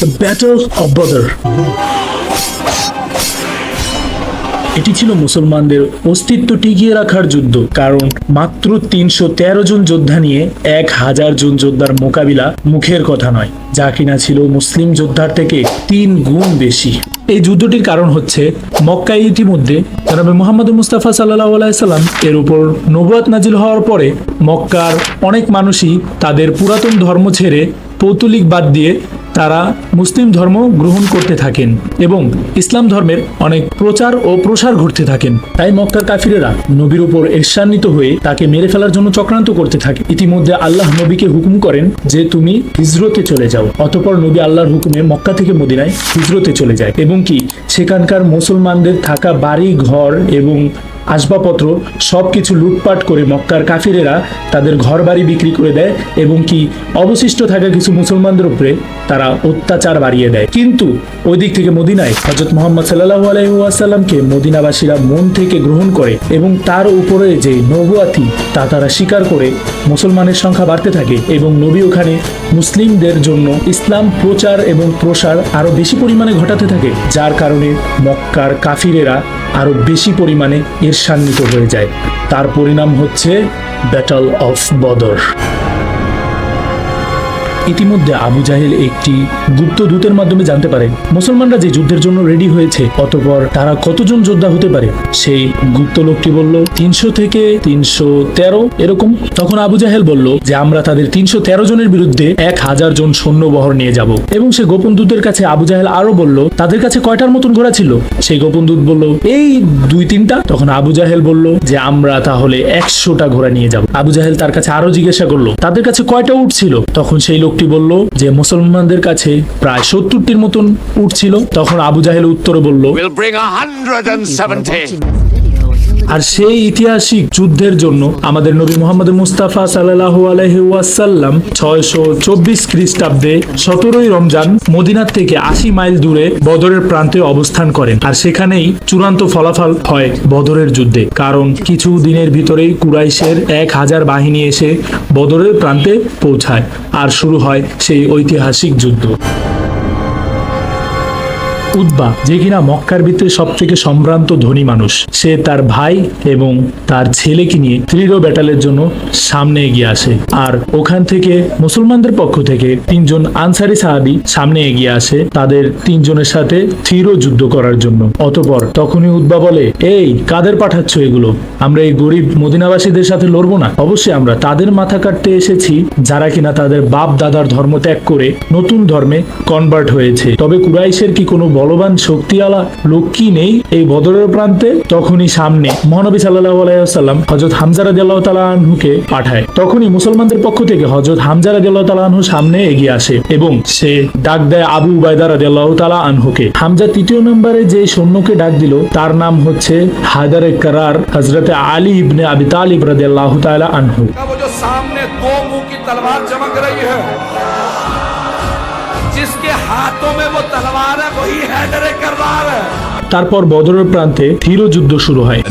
The battle of বদর এটি ছিল মুসলমানদের অস্তিত্ব টিকিয়ে রাখার যুদ্ধ, কারণ মাত্র তিনশো তেরো জন যোদ্ধা নিয়ে এক হাজার জন যোদ্ধার মোকাবিলা মুখের কথা নয়, যা কিনা ছিল মুসলিম যোদ্ধার থেকে তিন গুণ বেশি। এই যুদ্ধটির কারণ হচ্ছে, মক্কায় ইতিমধ্যে জনাবে মোহাম্মদ মুস্তাফা সাল্লাহ আলাইসাল্লাম এর উপর নবুয়াত নাজিল হওয়ার পরে মক্কার অনেক মানুষই তাদের পুরাতন ধর্ম ছেড়ে পৌতলিক বাদ দিয়ে তারা মুসলিম ধর্ম গ্রহণ করতে থাকেন এবং ইসলাম ধর্মের অনেক প্রচার ও প্রসার ঘটতে থাকেন। তাই মক্কার কাফিরেরা নবীর উপর ঈর্ষান্বিত হয়ে তাকে মেরে ফেলার জন্য চক্রান্ত করতে থাকে। ইতিমধ্যে আল্লাহ নবীকে হুকুম করেন যে তুমি হিজরতে চলে যাও। অতপর নবী আল্লাহর হুকুমে মক্কা থেকে মদিনায় হিজরতে চলে যায়। এবং কি সেখানকার মুসলমানদের থাকা বাড়ি, ঘর এবং আসবাবপত্র সব কিছু লুটপাট করে মক্কার কাফিরেরা তাদের ঘর বাড়ি বিক্রি করে দেয় এবং কি অবশিষ্ট থাকা কিছু মুসলমানদের উপরে তারা অত্যাচার বাড়িয়ে দেয়। কিন্তু ওই দিক থেকে মদিনায় হজরত মোহাম্মদ সাল্লাহ আলাইসাল্লামকে মদিনাবাসীরা মন থেকে গ্রহণ করে এবং তার উপরে যে নবুয়াতি তা তারা স্বীকার করে মুসলমানের সংখ্যা বাড়তে থাকে এবং নবী ওখানে মুসলিমদের জন্য ইসলাম প্রচার এবং প্রসার আরও বেশি পরিমাণে ঘটাতে থাকে, যার কারণে মক্কার কাফিরেরা আরও বেশি পরিমাণে ঈর্ষান্বিত হয়ে যায়। তার পরিণাম হচ্ছে ব্যাটল অফ বদর ইতিমধ্যে আবু জাহেল একটি গুপ্ত দূতের মাধ্যমে জানতে পারে। মুসলমানরা যে যুদ্ধের জন্য রেডি হয়েছে, অতপর তারা কতজন যোদ্ধা হতে পারে? সেই গুপ্ত লোকটি বলল, তিনশো থেকে তিনশো তেরো এরকম। তখন আবু জাহেল বলল যে, আমরা তাদের তিনশো তেরো জনের বিরুদ্ধে এক হাজার জন সৈন্যবহর নিয়ে যাব। এবং সে গোপন দূতের কাছে আবু জাহেল আরও বলল, তাদের কাছে কয়টার মতন ঘোড়া ছিল? সেই গোপন দূত বলল, এই দুই তিনটা। তখন আবু জাহেল বলল যে, আমরা তাহলে একশোটা ঘোড়া নিয়ে যাব। আবু জাহেল তার কাছে আরও জিজ্ঞাসা করল, তাদের কাছে কয়টা উঠ ছিল? তখন সেই লোকটি বলল যে মুসলমানদের কাছে প্রায় সত্তরটির মতন উঠছিল তখন আবু জাহেল উত্তরে বলল আর সেই ঐতিহাসিক যুদ্ধের জন্য আমাদের নবী মোহাম্মদ মুস্তাফা সাল্লাহ আলহাসাল্লাম ছয়শো চব্বিশ খ্রিস্টাব্দে সতেরোই রমজান মদিনার থেকে আশি মাইল দূরে বদরের প্রান্তে অবস্থান করেন। আর সেখানেই চূড়ান্ত ফলাফল হয় বদরের যুদ্ধে। কারণ কিছু দিনের ভিতরেই কুরাইশের এক হাজার বাহিনী এসে বদরের প্রান্তে পৌঁছায়। আর শুরু হয় সেই ঐতিহাসিক যুদ্ধ। উদ্বা, যে কিনা মক্কার ভিতরে সব থেকে সম্ভ্রান্ত ধনী মানুষ। সে তার ভাই এবং তার ছেলেকে নিয়ে ত্রিরো ব্যাটালের জন্য সামনে এগিয়ে আসে। আর ওখান থেকে মুসলমানদের পক্ষ থেকে তিনজন আনসারি সাহাবি সামনে এগিয়ে আসে তাদের তিনজনের সাথে ত্রিরো যুদ্ধ করার জন্য। অতপর তখনই উদ্বা বলে, এই, কাদের পাঠাচ্ছ এগুলো? আমরা এই গরিব মদিনাবাসীদের সাথে লড়বো না। অবশ্যই আমরা তাদের মাথা কাটতে এসেছি, যারা কিনা তাদের বাপ দাদার ধর্ম ত্যাগ করে নতুন ধর্মে কনভার্ট হয়েছে। তবে কুরাইশের কি কোনো বলবান শক্তি আলা লক্ষ্মী নেই এই বদরের প্রান্তে, তখনই সামনে মহানবী সাল্লাহ আলাইসাল্লাম হজরত হামজা রাজিয়াল্লাহ তালাহুকে পাঠায়। তখনই মুসলমানদের পক্ষ থেকে হজরত হামজা রাজিয়াল্লাহ তালাহু সামনে এগিয়ে আসে এবং সে ডাক দেয় আবু উবায়দা রাজিয়াল্লাহ তালা আনহুকে। হামজা তৃতীয় নম্বরে যে সৈন্যকে ডাক দিল, তার নাম হচ্ছে হায়দারে কারার হজরত আলী ইবনে আবি তালিব রাজিয়াল্লাহ তালা আনহু। সামনে দো মুখ কি তলবার চমক রহি হ্যাঁ जिसके हाथों में वो तलवार है वही हैदर करवार है তারপর বদরের প্রান্তে ধীর যুদ্ধ শুরু হয়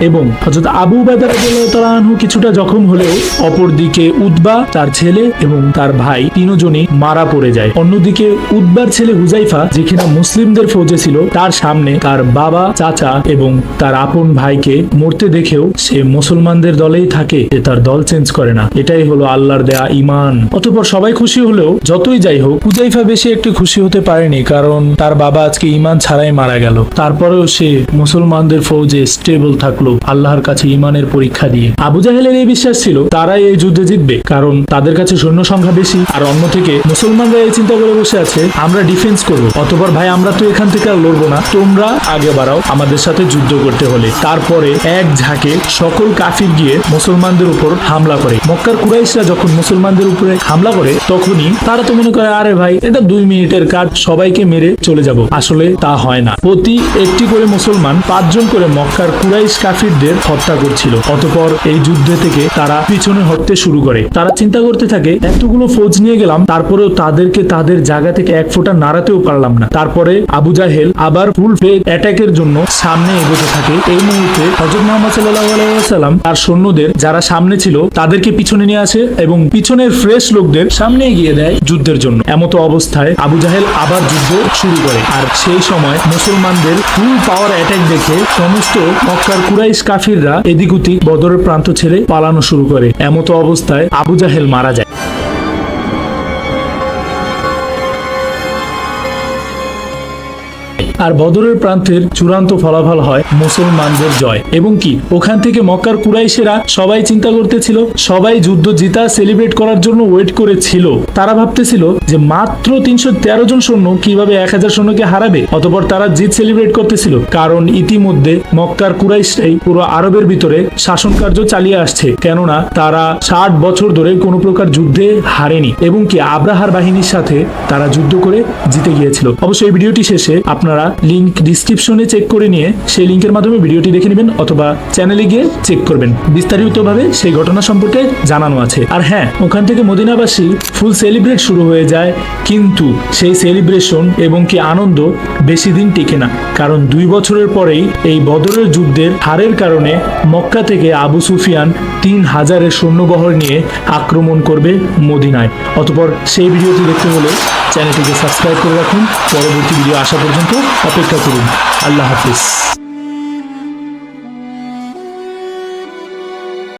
এবং হজরত আবু বাদার আনহু কিছুটা জখম হলেও অপরদিকে উদ্বা তার ছেলে এবং তার ভাই তিনজনই মারা পড়ে যায়। অন্যদিকে উদ্বার ছেলে হুজাইফা যে কিনা মুসলিমদের ফৌজে ছিল, তার সামনে তার বাবা, চাচা এবং তার আপন ভাইকে মরতে দেখেও সে মুসলমানদের দলেই থাকে, যে তার দল চেঞ্জ করে না। এটাই হলো আল্লাহর দেয়া ইমান অতপর সবাই খুশি হলেও যতই যাই হোক হুজাইফা বেশি একটু খুশি হতে পারেনি, কারণ তার বাবা আজকে ইমান ছাড়াই মারা গেল। তারপরেও সে মুসলমানদের ফৌজে স্টেবল থাকল। আল্লাহর কাছে ইমানের পরীক্ষা দিয়ে। আবু জাহেলের এই বিশ্বাস ছিল, তারাই এই যুদ্ধে জিতবে, কারণ তাদের কাছে সৈন্য সংখ্যা বেশি, আর অন্য থেকে মুসলমানরা এই চিন্তা করে বসে আছে, আমরা ডিফেন্স করব। অতপর ভাই, আমরা তো এখান থেকে আর লড়বো না, তোমরা আগে বাড়াও, আমাদের সাথে যুদ্ধ করতে হলে। তারপরে এক ঝাঁকে সকল কাফির গিয়ে মুসলমানদের উপর হামলা করে। মক্কার কুরাইশরা যখন মুসলমানদের উপরে হামলা করে, তখনই তারা তো মনে করে, আরে ভাই, এটা দুই মিনিটের কাজ, সবাইকে মেরে চলে যাব। আসলে তা হয় না। প্রতি একটি করে মুসলমান, পাঁচজন করে মক্কার কুরাইশ কাফির কাফিরদের হত্যা করছিল। অতপর এই যুদ্ধে থেকে তারা পিছনে হটতে শুরু করে। তারা চিন্তা করতে থাকে, এতগুলো ফৌজ নিয়ে গেলাম, তারপরেও তাদেরকে তাদের জায়গা থেকে এক ফোঁটা নাড়াতেও পারলাম না। তারপরে আবু জাহেল আবার ফুল ফ্লেগ অ্যাটাকের জন্য সামনে এগোতে থাকে। এই মুহূর্তে হজরত মোহাম্মদ সাল্লাহ আলাইসাল্লাম তার সৈন্যদের যারা সামনে ছিল, তাদেরকে পিছনে নিয়ে আসে এবং পিছনের ফ্রেশ লোকদের সামনে এগিয়ে দেয় যুদ্ধের জন্য। এমতো অবস্থায় আবু জাহেল আবার যুদ্ধ শুরু করে। আর সেই সময় মুসলমানদের ফুল পাওয়ার অ্যাটাক দেখে সমস্ত মক্কার কুরাইশ কাফিররা এদিক ওদিক বদরের প্রান্ত ছেড়ে পালানো শুরু করে। এমতো অবস্থায় আবু জাহেল মারা যায়। আর বদরের প্রান্তের চূড়ান্ত ফলাফল হয় মুসলমানদের জয়। এবং কি, ওখান থেকে মক্কার কুরাইশেরা সবাই চিন্তা করতেছিল, সবাই যুদ্ধ জিতা সেলিব্রেট করার জন্য ওয়েট করেছিল। তারা ভাবতেছিল যে মাত্র তিনশো তেরো জন সৈন্য কীভাবে এক হাজার সৈন্যকে হারাবে, অতপর তারা জিত সেলিব্রেট করতেছিল। কারণ ইতিমধ্যে মক্কার কুরাইশরাই পুরো আরবের ভিতরে শাসন কার্য চালিয়ে আসছে, কেননা তারা ষাট বছর ধরে কোনো প্রকার যুদ্ধে হারেনি। এবং কি, আব্রাহার বাহিনীর সাথে তারা যুদ্ধ করে জিতে গিয়েছিল। অবশ্যই ভিডিওটি শেষে আপনারা লিংক ডিসক্রিপশনে চেক করে নিয়ে সেই লিংকের মাধ্যমে ভিডিওটি দেখে নেবেন অথবা চ্যানেলে গিয়ে চেক করবেন। বিস্তারিতভাবে সেই ঘটনা সম্পর্কে জানানো আছে। আর হ্যাঁ ওখান থেকে মদিনাবাসী ফুল সেলিব্রেট শুরু হয়ে যায়, কিন্তু সেই সেলিব্রেশন এবং কি আনন্দ বেশি দিন টিকে না। কারণ দুই বছরের পরেই এই বদরের যুদ্ধের হারের কারণে মক্কা থেকে আবু সুফিয়ান তিন হাজারের সৈন্যবহর নিয়ে আক্রমণ করবে মদিনায়। অতপর সেই ভিডিওটি দেখতে হলে চ্যানেলটিকে সাবস্ক্রাইব করে রাখুন। পরবর্তী ভিডিও আসা পর্যন্ত অপেক্ষা করুন। আল্লাহ হাফিজ।